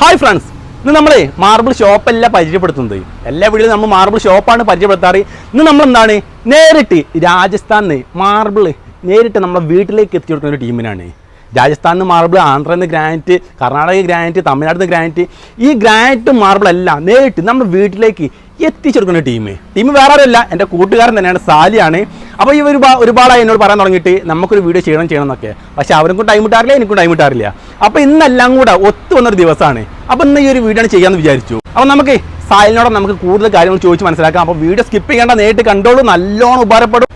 Hi friends ഇന്ന് നമ്മളെ marble ഷോപ്പല്ല പരിചയപ്പെടുത്തുന്നത്. എല്ലാ വീട്ടിലും നമ്മൾ മാർബിൾ ഷോപ്പാണ് പരിചയപ്പെടുത്താറ്. ഇന്ന് നമ്മൾ എന്താണ്? നേരിട്ട് രാജസ്ഥാനിൽ മാർബിൾ നേരിട്ട് നമ്മുടെ വീട്ടിലേക്ക് എത്തി കൊടുക്കുന്ന ഒരു ടീമിനാണ്. രാജസ്ഥാനിൽ മാർബിൾ ആന്ധ്രയിൽ നിന്ന് ഗ്രാനൈറ്റ് കർണാടക ഗ്രാനൈറ്റ് തമിഴ്നാട്ടിൽ നിന്ന് ഗ്രാനൈറ്റ് ഈ ഗ്രാനൈറ്റ് മാർബിൾ എല്ലാം നേരിട്ട് നമ്മുടെ വീട്ടിലേക്ക് എത്തിച്ചെടുക്കുന്ന ടീം. ടീം വേറെ ആരല്ല എന്റെ കൂട്ടുകാരൻ തന്നെയാണ് സാലിയാണ്. അപ്പോൾ ഈ ഒരു ഒരുപാടായി എന്നോട് പറയാൻ തുടങ്ങിയിട്ട് നമുക്കൊരു വീഡിയോ ചെയ്യണം ചെയ്യണം എന്നൊക്കെ പക്ഷെ അവർക്കും ടൈം കിട്ടാറില്ല എനിക്കും ടൈം കിട്ടാറില്ല അപ്പോൾ ഇന്നെല്ലാം കൂടെ ഒത്തു വന്നൊരു ദിവസമാണ്. അപ്പോൾ ഇന്ന് ഈ ഒരു വീഡിയോ ആണ് ചെയ്യാമെന്ന് വിചാരിച്ചു. അപ്പോൾ നമുക്ക് സാലിനോട് നമുക്ക് കൂടുതൽ കാര്യങ്ങൾ ചോദിച്ച് മനസ്സിലാക്കാം. അപ്പോൾ വീഡിയോ സ്കിപ്പ് ചെയ്യേണ്ട നേരിട്ട് കണ്ടോളൂ നല്ലോണം ഉപകാരപ്പെടും.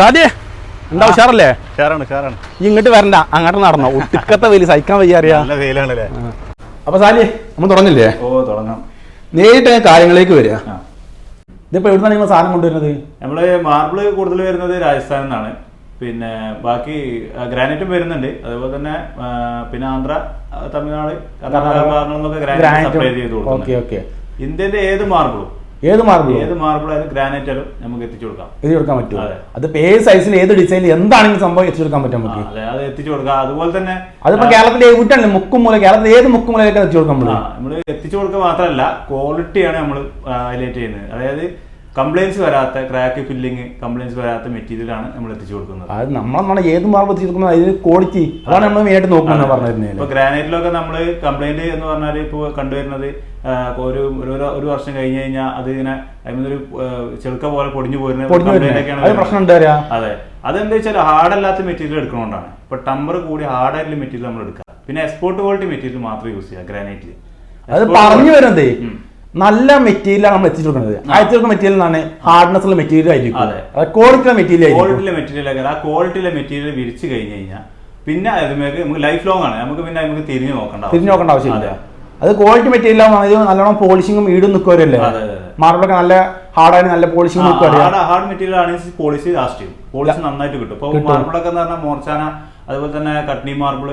സാധ്യേ എന്താ ഉഷാറല്ലേ? ഇങ്ങോട്ട് വരണ്ട അങ്ങോട്ട് നടന്നോ. ഒട്ടുക്കത്തെ വെയിൽ സഹിക്കാൻ വയ്യ അപ്പൊ സാലി നമ്മൾ തുടങ്ങില്ലേ? ഓ തുടങ്ങാം. നേരിട്ട് കാര്യങ്ങളിലേക്ക് വരിക. ഇതിപ്പോ ഇതിപ്പോൾ എവിടുന്നാണ് നിങ്ങൾ സാധനം കൊണ്ടുവരുന്നത്? നമ്മൾ മാർബിൾ കൂടുതൽ വരുന്നത് രാജസ്ഥാനിൽ നിന്നാണ്. പിന്നെ ബാക്കി ഗ്രാനൈറ്റും വരുന്നുണ്ട്. അതുപോലെ തന്നെ പിന്നെ ആന്ധ്ര തമിഴ്നാട് കർണാടക ഭാഗങ്ങളിൽ നിന്നൊക്കെ ഗ്രാനൈറ്റ്. സപ്ലൈ ചെയ്ത് കൊടുക്കും ഇന്ത്യന്റെ ഏത് മാർബിളും? ഏത് മാർബിൾ ഏത് മാർബിളായാലും ഗ്രാനൈറ്റായാലും നമുക്ക് എത്തിച്ചു കൊടുക്കാം. എത്തിച്ചു കൊടുക്കാൻ പറ്റും അത്. അതിപ്പോ ഏത് സൈസിൽ ഏത് ഡിസൈനിൽ എന്താണെങ്കിലും സംഭവം എത്തിച്ചു കൊടുക്കാൻ പറ്റും നമുക്ക്. അതെ അത് എത്തിച്ചു കൊടുക്കാം. അതുപോലെ തന്നെ അതിപ്പോ കേരളത്തിലെ ഏറ്റവും മുക്കും മൂല കേരളത്തിലെ ഏത് മുക്കും മൂലയൊക്കെ എത്തിച്ചു കൊടുക്കാൻ നമ്മൾ? എത്തിച്ചു കൊടുക്കുക മാത്രമല്ല ക്വാളിറ്റിയാണ് നമ്മൾ ഹൈലൈറ്റ് ചെയ്യുന്നത്. അതായത് കംപ്ലൈൻസ് വരാത്ത ക്രാക്ക് ഫില്ലിങ് കംപ്ലൈൻസ് വരാത്ത മെറ്റീരിയലാണ് നമ്മൾ എത്തിച്ചു കൊടുക്കുന്നത്. അത് നമ്മൾ ഏത് മാർബിൾ എത്തിച്ചു കൊടുക്കുന്നത് അതിന് ക്വാളിറ്റി അതാണ് നമ്മൾ മെയിനായിട്ട് നോക്കുന്നത് പറഞ്ഞിരുന്നത് ഇപ്പൊ ഗ്രാനൈറ്റിലൊക്കെ നമ്മൾ കംപ്ലൈന്റ് എന്ന് പറഞ്ഞാൽ ഇപ്പോൾ കണ്ടുവരുന്നത് ഒരു ഒരു വർഷം കഴിഞ്ഞ് കഴിഞ്ഞാൽ അത് ഇങ്ങനെ അതിനൊരു ചെളുക്ക പോലെ പൊടിഞ്ഞു പോരുന്ന. പ്രശ്നം അതെ. അതെന്താ വെച്ചാൽ ഹാർഡ് അല്ലാത്ത മെറ്റീരിയൽ എടുക്കണോണ്ടാണ്. ഇപ്പൊ ടമ്പർ കൂടി ഹാർഡ് ആയിട്ടുള്ള മെറ്റീരിയൽ നമ്മൾ എടുക്കുക. പിന്നെ എക്സ്പോർട്ട് ക്വാളിറ്റി മെറ്റീരിയൽ മാത്രം യൂസ് ചെയ്യുക ഗ്രാനൈറ്റിൽ അത് പറഞ്ഞു വരുന്നത്. നല്ല മെറ്റീരിയലാണ് നമ്മൾ എത്തിച്ചു കൊടുക്കുന്നത്. അയച്ചു കൊടുക്കുന്ന മെറ്റീരിയൽ എന്നാണ് ഹാർഡ്നെസ് ഉള്ള മെറ്റീരിയൽ ആയിരിക്കും. അതെ. ക്വാളിറ്റി മെറ്റീരിയൽ ആയിരിക്കും. ക്വാളിറ്റിയിലെ മെറ്റീരിയൽ ഒക്കെ ആ ക്വാളിറ്റിയിലെ മെറ്റീരിയൽ വിരിച്ചു കഴിഞ്ഞ് കഴിഞ്ഞാൽ പിന്നെ അതിലേക്ക് നമുക്ക് ലൈഫ് ലോങ് ആണ്. നമുക്ക് പിന്നെ നമുക്ക് തിരിഞ്ഞു നോക്കണ്ട തിരിഞ്ഞു നോക്കേണ്ട ആവശ്യമില്ല. അതെ. ക്വാളിറ്റി മെറ്റീരിയൽ ആവുമ്പോൾ നല്ലോണം പോളിഷിങ്ങും ഈടും നിൽക്കുവരല്ലേ. മാർബിളൊക്കെ നല്ല ഹാർഡായി നല്ല പോളിഷിംഗ് ഹാർഡ് മെറ്റീരിയൽ ആണെങ്കിൽ പോളിഷ് ലാസ്റ്റ് ചെയ്യും. പോളിഷ് നന്നായിട്ട് കിട്ടും. ഇപ്പൊ. മാർബിളൊക്കെ എന്ന് പറഞ്ഞാൽ മോർച്ചാന അതുപോലെ തന്നെ കട്നി മാർബിൾ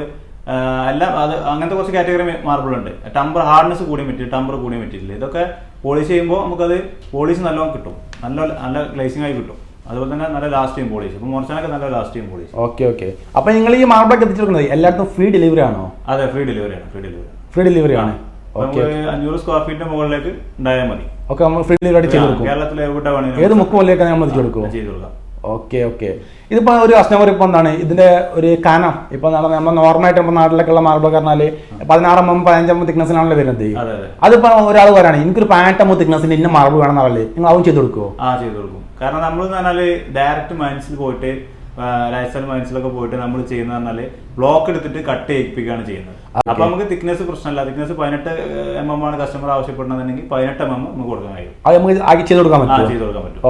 എല്ലാം അത് അങ്ങനത്തെ കുറച്ച് കാറ്റഗറി മാർബിളുണ്ട് ടമ്പർ ഹാർഡ്നെസ് കൂടിയ മെറ്റീരിയൽ ടംബർ കൂടിയ മെറ്റീരിയൽ ഇതൊക്കെ പോളിഷ് ചെയ്യുമ്പോൾ നമുക്കത് പോളിഷ് നല്ലോണം കിട്ടും. നല്ല നല്ല ഗ്ലേസിംഗ് ആയി കിട്ടും. അതുപോലെ തന്നെ നല്ല ലാസ്റ്റ് ടൈം പോളിഷ് അപ്പോൾ മോർച്ചാനൊക്കെ നല്ല last time polish okay okay അപ്പൊ നിങ്ങൾ ഈ മാർബിളൊക്കെ എത്തിച്ചെടുക്കുന്നത് എല്ലായിടത്തും ഫ്രീ ഡെലിവറി ആണോ? അതെ ഫ്രീ ഡെലിവറി ആണ് ഫ്രീ ഡെലിവറി ഫ്രീ ഡെലിവറി ആണ്. ഓക്കെ അഞ്ഞൂറ് സ്ക്വയർ ഫീറ്റിന്റെ മുകളിലേക്ക് ഉണ്ടായാൽ മതി. ഓക്കെ നമ്മൾ ഫ്രീ ഡെലിവറി ചെയ്ത് കൊടുക്കും. കേരളത്തിലെ എവിടെ ഏത് മുക്ക് നമ്മൾ ചെയ്തു കൊടുക്കും ചെയ്ത് കൊടുക്കാം. Okay okay. ഇതിപ്പോ ഒരു കസ്റ്റമർ ഇപ്പൊ എന്താണ്? ഇതിന്റെ ഒരു കനം. ഇപ്പൊ നമ്മൾ നോർമലായിട്ട് ഇപ്പൊ നാട്ടിലൊക്കെയുള്ള മാർബിൾ പറഞ്ഞാൽ പതിനാറ് എം പതിനഞ്ച് തിക്നസിനാണല്ലോ വരുന്നത്. അതെ അതെ. അതിപ്പോ ഒരാൾ വരാണ് എനിക്കൊരു പതിനെട്ട് തിക്നസിന് ഇന്ന മാർബിൾ വേണം എന്നല്ലേ നിങ്ങൾ അതും ചെയ്ത് കൊടുക്കുമോ ആ ചെയ്ത് കൊടുക്കും. കാരണം നമ്മൾ എന്ന് പറഞ്ഞാൽ ഡയറക്റ്റ് മനസ്സിൽ പോയിട്ട് രാജസ്ഥാൻ മൈൻസിലൊക്കെ പോയിട്ട് നമ്മൾ ചെയ്യുന്ന പറഞ്ഞാൽ ബ്ലോക്ക് എടുത്തിട്ട് കട്ട് ചെയ്യിപ്പിക്കുകയാണ് ചെയ്യുന്നത്. അപ്പൊ നമുക്ക് തിക്നെസ് പ്രശ്നമല്ല. തിക്നെസ് പതിനെട്ട് എം എം ആണ് കസ്റ്റമർ ആവശ്യപ്പെടുന്നതെങ്കിൽ പതിനെട്ട് എം എം നമുക്ക് കൊടുക്കാൻ കഴിയും. അത് നമുക്ക് ചെയ്ത് കൊടുക്കാൻ പറ്റും ചെയ്ത് കൊടുക്കാൻ പറ്റും.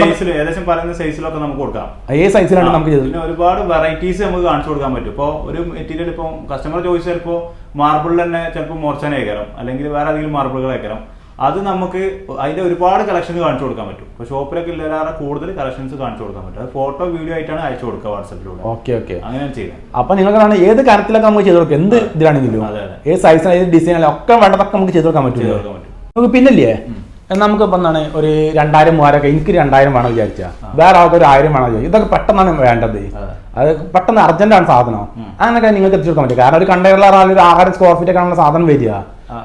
സൈസിൽ ഏകദേശം പറയുന്ന സൈസിലൊക്കെ നമുക്ക് കൊടുക്കാം. ഏത് സൈസിലാണ് നമുക്ക് പിന്നെ ഒരുപാട് വെറൈറ്റീസ് നമുക്ക് കാണിച്ചു കൊടുക്കാൻ പറ്റും. ഇപ്പോൾ ഒരു മെറ്റീരിയൽ ഇപ്പോൾ കസ്റ്റമർ ചോദിച്ചാൽ ചിലപ്പോൾ മാർബിളിൽ തന്നെ ചിലപ്പോൾ മോർച്ചാന അയക്കണം അല്ലെങ്കിൽ വേറെ ഏതെങ്കിലും മാർബിളുകൾ അയക്കണം അത് നമുക്ക് അതിന്റെ ഒരുപാട് കളക്ഷൻസ് കാണിച്ചു കൊടുക്കാൻ പറ്റും. ഇപ്പോൾ ഷോപ്പിലൊക്കെ ഇല്ലാതെ കൂടുതൽ കളക്ഷൻസ് കാണിച്ചു കൊടുക്കാൻ പറ്റും. അത് ഫോട്ടോ വീഡിയോ ആയിട്ടാണ് അയച്ചു കൊടുക്കുക വാട്സപ്പിലൂടെ. ഓക്കെ ഓക്കെ അങ്ങനെ ചെയ്യുന്നത്. അപ്പൊ നിങ്ങൾക്ക് ഏത് കാര്യത്തിലൊക്കെ നമുക്ക് ചെയ്ത് കൊടുക്കാം? എന്ത് ഇതിലാണെങ്കിലും. ഏത് സൈസിന് ഏത് ഡിസൈൻ ഒക്കെ വേണ്ടതൊക്കെ നമുക്ക് ചെയ്ത് കൊടുക്കാൻ പറ്റും. നമുക്ക് പിന്നല്ലേ? നമുക്ക് ഇപ്പൊ എന്താണ് ഒരു രണ്ടായിരം മൂവായിരം ഒക്കെ എനിക്ക് രണ്ടായിരം വേണം വിചാരിച്ച. വേറെ ആൾക്ക് ഒരു ആയിരം വേണം വിചാരിച്ചു. ഇതൊക്കെ പെട്ടെന്നാണ് വേണ്ടത്. അത്. പെട്ടെന്ന് അർജന്റാണ് സാധനം. അങ്ങനെയൊക്കെ നിങ്ങൾക്ക് എത്തിച്ചു കൊടുക്കാൻ പറ്റും. കാരണം ഒരു കണ്ടെയ്നർ ആറായിരം ഒരു ആയിരം സ്ക്വയർ ഫീറ്റ് ഒക്കെ ആണുള്ള സാധനം വരിക.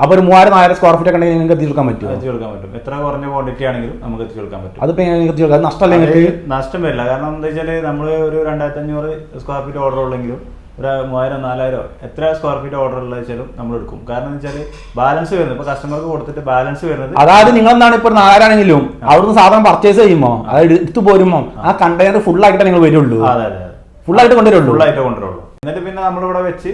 അപ്പൊ ഒരു മൂവായിരം നാലായിരം സ്ക്വയർ ഫീറ്റ് ഒക്കെ ഉണ്ടെങ്കിൽ നിങ്ങൾക്ക് എത്തിച്ചു കൊടുക്കാൻ പറ്റും എത്തിച്ചു കൊടുക്കാൻ പറ്റും. എത്ര കുറഞ്ഞ ക്വാണ്ടിറ്റി ആണെങ്കിലും നമുക്ക് എത്തിച്ചു കൊടുക്കാൻ പറ്റും. അതിപ്പോ നിങ്ങൾക്ക് എത്തിച്ചു കൊടുക്കാം? നഷ്ടമല്ല നിങ്ങൾക്ക്? നഷ്ടം വരില്ല. കാരണം എന്താ വെച്ചാൽ നമ്മൾ ഒരു രണ്ടായിരത്തി അഞ്ഞൂറ് സ്ക്വയർ ഫീറ്റ് ഓർഡർ ഉള്ളെങ്കിലും ഒരു മൂവായിരം നാലായിരം എത്ര സ്ക്വയർ ഫീറ്റ് ഓർഡർ ഉള്ള വെച്ചാലും നമ്മൾ എടുക്കും. കാരണം വെച്ചാൽ ബാലൻസ് വരുന്നത്. ഇപ്പൊ കസ്റ്റമർക്ക് കൊടുത്തിട്ട് ബാലൻസ് വരുന്നത് അതായത് നിങ്ങൾ എന്താണ് ഇപ്പൊ നാലാണെങ്കിലും അവിടുന്ന് സാധനം പർച്ചേസ് ചെയ്യുമ്പോ അതായത് എടുത്തു പോരുമ്പോ ആ. കണ്ടെയ്നർ ഫുൾ ആയിട്ട് നിങ്ങൾ വരുള്ളൂ. അതെ അതെ ഫുൾ ആയിട്ട് കൊണ്ടുവരുള്ളൂ. ഫുൾ ആയിട്ട് കൊണ്ടുവരുള്ളൂ. എന്നിട്ട് പിന്നെ നമ്മളിവിടെ വെച്ച്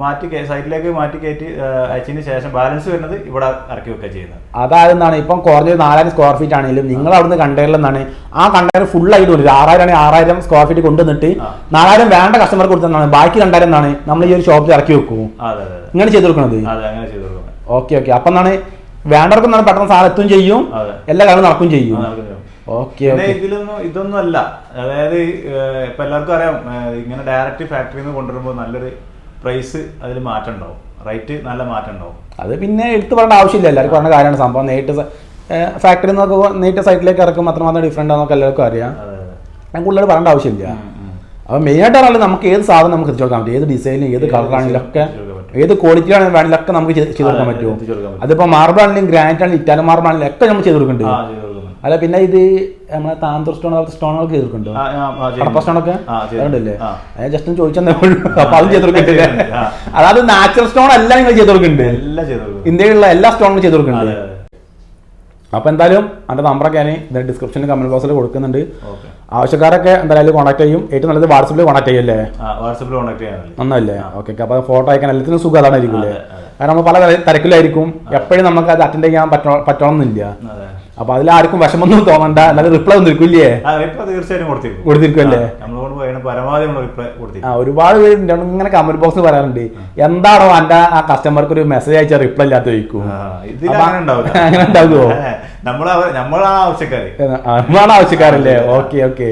മാറ്റി സൈറ്റിലേക്ക് മാറ്റി കയറ്റി അയച്ചതിന് ശേഷം ബാലൻസ് വരുന്നത് ഇവിടെ ഇറക്കി വെക്കുക ചെയ്യുന്നത്. അതായത് എന്താണ് ഇപ്പം കുറഞ്ഞ നാലായിരം സ്ക്വയർ ഫീറ്റ് ആണെങ്കിലും നിങ്ങൾ അവിടുന്ന് കണ്ടെയ്നറിൽ എന്നാണ് ആ കണ്ടെയ്നർ ഫുൾ ആയിട്ട് വരും ആറായിരം ആണെങ്കിൽ ആറായിരം സ്ക്വയർ ഫീറ്റ് കൊണ്ടുവന്നിട്ട്. നാലായിരം വേണ്ട കസ്റ്റമർ കൊടുത്തതാണ്. ബാക്കി രണ്ടായിരം എന്നാണ് നമ്മൾ ഈ ഒരു ഷോപ്പിൽ ഇറക്കി വെക്കും. ഇങ്ങനെ ചെയ്ത് കൊടുക്കുന്നത് അതെ അങ്ങനെ ചെയ്ത് കൊടുക്കുന്നത് ഓക്കെ ഓക്കെ. അപ്പൊ എന്നാണ് വേണ്ടവർക്ക് നമ്മൾ പെട്ടെന്ന് സാധനം എത്തും ചെയ്യും. എല്ലാ കാര്യവും നടക്കും ചെയ്യും. ഓക്കെ ഇതിലൊന്നും ഇതൊന്നും അല്ല. അതായത് ഇപ്പൊ എല്ലാവർക്കും അറിയാം ഇങ്ങനെ ഡയറക്റ്റ് ഫാക്ടറിന്ന് നിന്ന് കൊണ്ടുവരുമ്പോൾ നല്ലൊരു പ്രൈസ് അതിൽ മാറ്റം ഉണ്ടാവും റേറ്റ് നല്ല മാറ്റം ഉണ്ടാവും അത് പിന്നെ എടുത്തു പറയേണ്ട ആവശ്യമില്ല. എല്ലാവർക്കും പറഞ്ഞ കാര്യമാണ്. സംഭവം നേരിട്ട് ഫാക്ടറി നിന്നൊക്കെ നേരിട്ട് സൈറ്റിലേക്ക് ഇറക്കും മാത്രം ഡിഫറെന്റ് ആണെന്നൊക്കെ എല്ലാവർക്കും അറിയാം. ഞാൻ കൂടുതൽ പറയേണ്ട ആവശ്യമില്ല. അപ്പോൾ ആയിട്ട് പറഞ്ഞാൽ നമുക്ക് ഏത് സാധനം നമുക്ക് എത്തിച്ചു കൊടുക്കാൻ പറ്റും? ഏത് ഡിസൈനും ഏത് കളറാണെങ്കിലും ഒക്കെ ഏത് ക്വാളിറ്റി വേണമെങ്കിലൊക്കെ നമുക്ക് ചെയ്ത് കൊടുക്കാൻ പറ്റുമോ പറ്റും. അതിപ്പോ മാർബിൾ ആണെങ്കിലും ഗ്രാനൈറ്റ് ആണെങ്കിലും ഇറ്റാലിയൻ മാർബിൾ ആണെങ്കിലും ഒക്കെ നമ്മൾ ചെയ്ത് കൊടുക്കേണ്ടി. ആ ചെയ്ത് കൊടുക്കുന്നുണ്ട് അല്ല പിന്നെ ഇത് നമ്മളെ താന്തൂർ സ്റ്റോൺ സ്റ്റോണുകൾ ചെയ്ത് കൊടുക്കുന്നുണ്ടോ ആ, ആ, ആ, കടപ്പ സ്റ്റോണൊക്കെ. അതുകൊണ്ടല്ലേ ഞാൻ ജസ്റ്റ് ചോദിച്ചെന്നേ ഉള്ളൂ. അപ്പൊ അതും ചെയ്ത് അതായത് നാച്ചുറൽ സ്റ്റോൺ എല്ലാം നിങ്ങൾ ചെയ്ത് കൊടുക്കുന്നുണ്ട് ഇന്ത്യയിലുള്ള എല്ലാ സ്റ്റോണും ചെയ്ത് കൊടുക്കുന്നുണ്ട് അപ്പൊ എന്തായാലും അതിന്റെ നമ്പറൊക്കെ ഞാൻ ഡിസ്ക്രിപ്ഷനിൽ കമന്റ് ബോക്സിൽ കൊടുക്കുന്നുണ്ട്. ആവശ്യക്കാരൊക്കെ എന്തായാലും കോൺടാക്ട് ചെയ്യും. ഏറ്റവും നല്ലത് വാട്സപ്പിൽ കോൺടാക്ട് ചെയ്യല്ലേ വാട്സപ്പിൽ കോൺടാക്ട് ചെയ്യാൻ നന്നല്ലേ? ഓക്കെ അപ്പൊ ഫോട്ടോ അയക്കാൻ എല്ലാത്തിനും സുഖം അതെ. കാരണം നമ്മൾ പല തിര- തിരക്കിലായിരിക്കും. എപ്പോഴും നമുക്ക് അത് അറ്റൻഡ് ചെയ്യാൻ പറ്റണം പറ്റണമെന്നില്ല അപ്പൊ അതിൽ ആർക്കും വിഷമൊന്നും തോന്നണ്ട. എന്നാലും റിപ്ലൈ ഒന്നും ഇരിക്കില്ലേ ആ റിപ്ലൈ തീർച്ചയായും കൊടുത്തിരിക്കും. കൊടുത്തിരിക്കുമല്ലേ നമ്മളോട് പറയുന്ന പരമാവധി നമ്മൾ റിപ്ലൈ ആ കൊടുത്തിരിക്കും ഒരുപാട് പേര് ഇങ്ങനെ കമന്റ് ബോക്സ് പറയാറുണ്ട്. എന്താണോ എന്റെ ആ കസ്റ്റമർക്ക് ഒരു മെസ്സേജ് അയച്ചാൽ റിപ്ലൈ ഇല്ലാത്ത ചോദിക്കും. അങ്ങനെ ഉണ്ടാവുമോ? നമ്മളാണ് ആവശ്യക്കാര്. നമ്മളാണ് ആവശ്യക്കാരല്ലേ? Okay okay.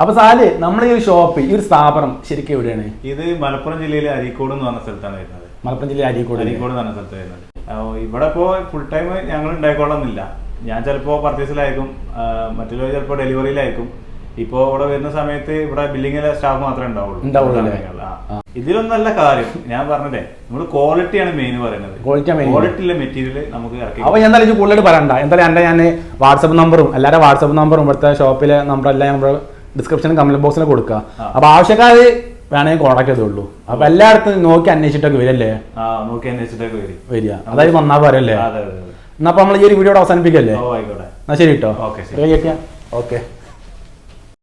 അപ്പൊ സാൽ നമ്മൾ ഈ ഷോപ്പ് ഈ ഒരു സ്ഥാപനം ശരിക്കും എവിടെയാണ്? ഇത് മലപ്പുറം ജില്ലയിലെ അരീക്കോട് എന്ന് പറഞ്ഞ സ്ഥലത്താണ് വരുന്നത്. മലപ്പുറം ജില്ല അരീക്കോട് അരീക്കോട് എന്ന് പറഞ്ഞ സ്ഥലത്ത് വരുന്നത്. ഇവിടെ ഇപ്പോൾ ഫുൾ ടൈം ഞങ്ങൾ ഉണ്ടായിക്കോളന്നില്ല ഞാൻ ചിലപ്പോൾ പർച്ചേസിലായിരിക്കും മറ്റുള്ളവർ ചിലപ്പോൾ ഡെലിവറിയിലായിരിക്കും ഇപ്പോൾ ഇവിടെ വരുന്ന സമയത്ത് ഇവിടെ ബില്ലിങ്ങിലെ സ്റ്റാഫ് മാത്രമേ ഉണ്ടാവുള്ളൂ? ഇതിലൊന്നല്ല കാര്യം. ഞാൻ പറഞ്ഞില്ലേ നമ്മൾ ക്വാളിറ്റിയാണ് മെയിൻ പറയുന്നത് ക്വാളിറ്റി ക്വാളിറ്റിയിലെ മെറ്റീരിയൽ നമുക്ക് ഇറക്കി അപ്പൊ ഞാൻ എന്തായാലും കൂടുതൽ പറയണ്ട. എന്തായാലും എന്റെ ഞാൻ വാട്സപ്പ് നമ്പറും എല്ലാവരുടെ വാട്സപ്പ് നമ്പറും ഇവിടുത്തെ ഷോപ്പിലെ നമ്പർ എല്ലാം നമ്മുടെ ഡിസ്ക്രിപ്ഷനിൽ കമന്റ് ബോക്സിൽ കൊടുക്കുക. അപ്പോൾ അപ്പൊ ആവശ്യക്കാർ വേണമെങ്കിൽ കോണ്ടാക്ട് ചെയ്തോളൂ. അപ്പൊ എല്ലായിടത്തും നോക്കി അന്വേഷിച്ചിട്ടൊക്കെ വരല്ലേ? ആ നോക്കി അന്വേഷിച്ചിട്ടൊക്കെ വരിക. അതായത് വന്നാ പറയല്ലേ അതെ അതെ അതെ. എന്നാ അപ്പൊ നമ്മൾ ഈ ഒരു വീഡിയോ അവസാനിപ്പിക്കല്ലേ? എന്നാ ശരി കേട്ടോ ഓക്കെ, ഓക്കെ.